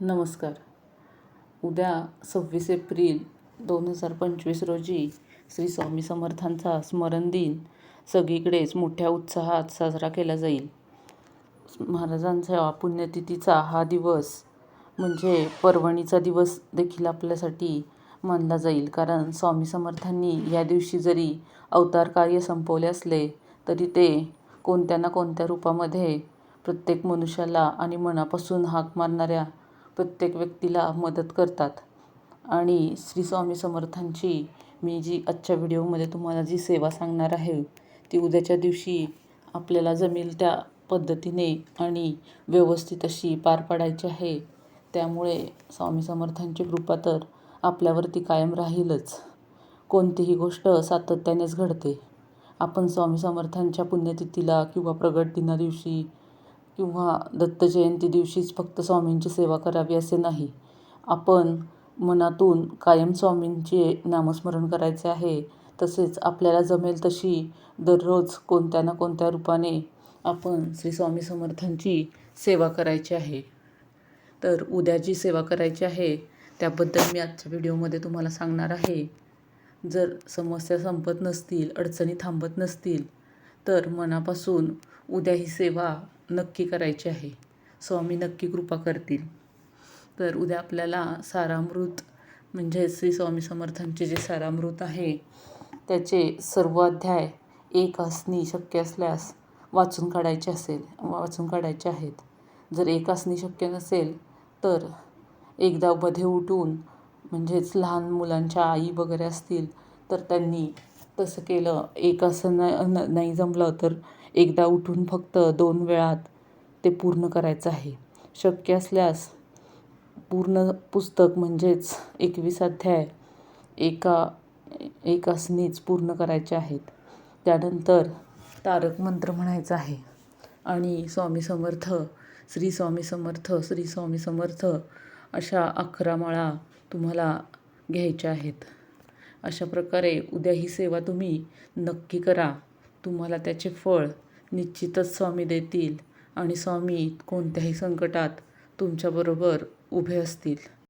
नमस्कार. उद्या सव्वीस एप्रिल दोन हजार पंचवीस रोजी श्री स्वामी समर्थांचा स्मरण दिन सगळीकडेच मोठ्या उत्साहात साजरा केला जाईल. महाराजांच्या पुण्यतिथीचा हा दिवस म्हणजे पर्वणीचा दिवस देखील आपल्यासाठी मानला जाईल. कारण स्वामी समर्थांनी या दिवशी जरी अवतार कार्य संपवले असले तरी ते कोणत्या ना कोणत्या रूपामध्ये प्रत्येक मनुष्याला आणि मनापासून हाक मारणाऱ्या प्रत्येक व्यक्तीला मदत करतात. आणि श्री स्वामी समर्थांची मी जी आजच्या व्हिडिओमध्ये तुम्हाला जी सेवा सांगणार आहे ती उद्याच्या दिवशी आपल्याला जमेल त्या पद्धतीने आणि व्यवस्थित अशी पार पाडायची आहे. त्यामुळे स्वामी समर्थांची कृपा तर आपल्यावरती कायम राहीलच. कोणतीही गोष्ट सातत्यानेच घडते. आपण स्वामी समर्थांच्या पुण्यतिथीला किंवा प्रगट दिनादिवशी किंवा दत्तजयंती दिवशीच फक्त स्वामींची सेवा करावी असे नाही. आपण मनातून कायम स्वामींचे नामस्मरण करायचे आहे तसेच आपल्याला जमेल तशी दररोज कोणत्या ना कोणत्या रूपाने आपण श्री स्वामी समर्थांची सेवा करायची आहे. तर उद्या जी सेवा करायची आहे त्याबद्दल मी आजच्या व्हिडिओमध्ये तुम्हाला सांगणार आहे. जर समस्या संपत नसतील अडचणी थांबत नसतील तर मनापासून उद्या ही सेवा नक्की करायची आहे. स्वामी नक्की कृपा करतील. तर उद्या आपल्याला सारामृत म्हणजे श्री स्वामी समर्थांचे जे सारामृत आहे त्याचे सर्व अध्याय एक असणी शक्य असल्यास वाचून काढायचे असेल वाचून काढायचे आहेत. जर एक असणी शक्य नसेल तर एकदा बधे उठून म्हणजेच लहान मुलांच्या आई वगैरे असतील तर त्यांनी तसं केलं. एक असं न नाही जमलं तर एकदा उठून फक्त दोन वेळात ते पूर्ण करायचं आहे. शक्य असल्यास पूर्ण पुस्तक म्हणजेच एकवीस अध्याय एका एकासनीच पूर्ण करायचे आहेत. त्यानंतर तारक मंत्र म्हणायचा आहे. आणि स्वामी समर्थ श्री स्वामी समर्थ श्री स्वामी समर्थ अशा अकरा माळा तुम्हाला घ्यायच्या आहेत. अशा प्रकारे उद्या ही सेवा तुम्ही नक्की करा. तुम्हाला त्याचे फळ निश्चितच स्वामी देतील आणि स्वामी कोणत्याही संकटात तुमच्याबरोबर उभे असतील.